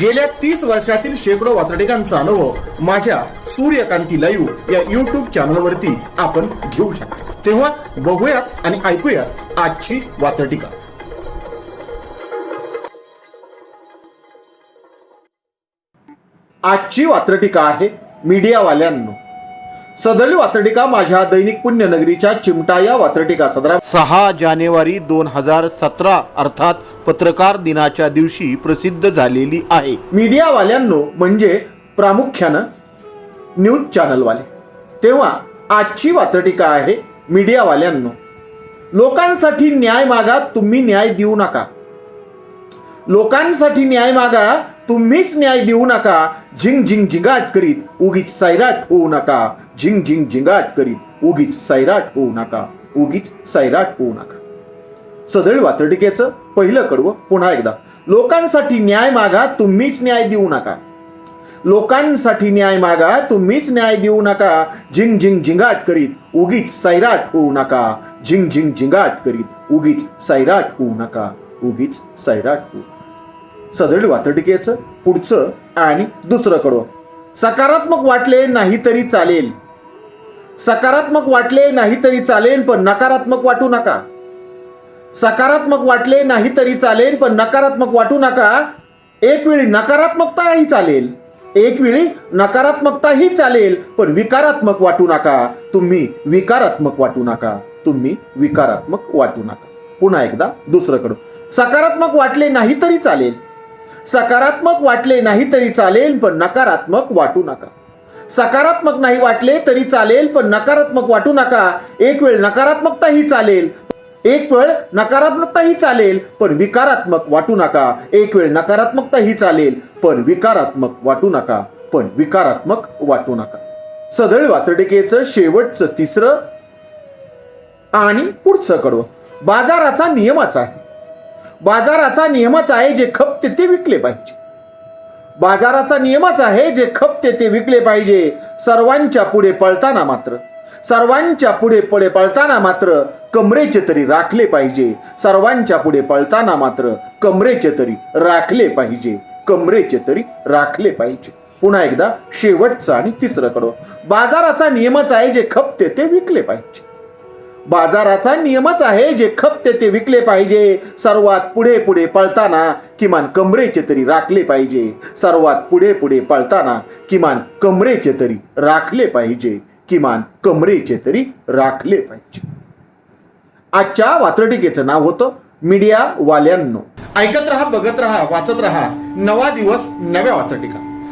गेल्या तीस वर्षातील शेकडो वातडिकांचा अनुभव माझ्या सूर्यकांती लाईव्ह या युट्यूब चॅनलवरती आपण घेऊ शकता. तेव्हा बघूयात आणि ऐकूयात आजची वातडिका आजची वात्रटिका आहे मीडियावाल्यांनो. सदरी वात्रटिका माझ्या दैनिक पुण्यनगरीच्या चिमटा या वात्रटिका सदरा सहा जानेवारी दोन हजार सतरा अर्थात पत्रकार दिनाच्या दिवशी प्रसिद्ध झालेली आहे. मीडियावाल्यांनो म्हणजे प्रामुख्यानं न्यूज चॅनलवाले. तेव्हा आजची वात्रटिका आहे मीडियावाल्यांनो. लोकांसाठी न्याय मागा तुम्ही न्याय देऊ नका. लोकांसाठी न्याय मागा तुम्हीच न्याय देऊ नका. झिंग झिंग झिंगाट करीत उगीच सैराट होऊ नका. झिंग झिंग झिंगाट करीत उगीच सैराट होऊ नका. उगीच सैराट होऊ नका. सदळ वातर्डिकेचं पहिलं कडवं पुन्हा एकदा. लोकांसाठी न्याय मागा तुम्हीच न्याय देऊ नका. लोकांसाठी न्याय मागा तुम्हीच न्याय देऊ नका. झिंग झिंग झिंगाट करीत उगीच सैराट होऊ नका. झिंग झिंग झिंगाट करीत उगीच सैराट होऊ नका. उगीच सैराट होऊ नका. सदळ वातडिकेचं पुढचं आणि दुसरं सकारात्मक वाटले नाही तरी चालेल. सकारात्मक वाटले नाही तरी चालेल पण नकारात्मक वाटू नका. सकारात्मक वाटले नाही तरी चालेल पण नकारात्मक वाटू नका. एक वेळी नकारात्मकताही चालेल. एक वेळी नकारात्मकताही चालेल पण विकारात्मक वाटू नका. तुम्ही विकारात्मक वाटू नका. तुम्ही विकारात्मक वाटू नका. पुन्हा एकदा दुसरंकडं सकारात्मक वाटले नाही तरी चालेल सकारात्मक वाटले नाही तरी चालेल पण नकारात्मक वाटू नका. सकारात्मक नाही वाटले तरी चालेल पण नकारात्मक वाटू नका. एक वेळ नकारात्मकताही चालेल एक वेळ नकारात्मकताही चालेल पण विकारात्मक वाटू नका. एक वेळ नकारात्मकताही चालेल पण विकारात्मक वाटू नका. पण विकारात्मक वाटू नका. सदळ वातडिकेचं शेवटचं तिसरं आणि पुढचं कडवं. बाजाराचा नियमच आहे. बाजाराचा नियमच आहे जे खपते ते विकले पाहिजे. बाजाराचा नियमच आहे जे खपते ते विकले पाहिजे. सर्वांच्या पुढे पळताना मात्र सर्वांच्या पुढे पुढे पळताना मात्र कमरेचे तरी राखले पाहिजे. सर्वांच्या पुढे पळताना मात्र कमरेचे तरी राखले पाहिजे. कमरेचे तरी राखले पाहिजे. पुन्हा एकदा शेवटचं आणि तिसरं कडो बाजाराचा नियमच आहे जे खपते ते विकले पाहिजे. बाजाराचा नियमच आहे जे खपते ते विकले पाहिजे. सर्वात पुढे पुढे पळताना किमान कमरेचे तरी राखले पाहिजे. सर्वात पुढे पुढे पळताना किमान कमरेचे तरी राखले पाहिजे. किमान कमरेचे तरी राखले पाहिजे. आजच्या वात्रटिकेचं नाव होतं मीडिया वाल्यांनो ऐकत राहा बघत राहा वाचत राहा. नवा दिवस नव्या वात्रटिका.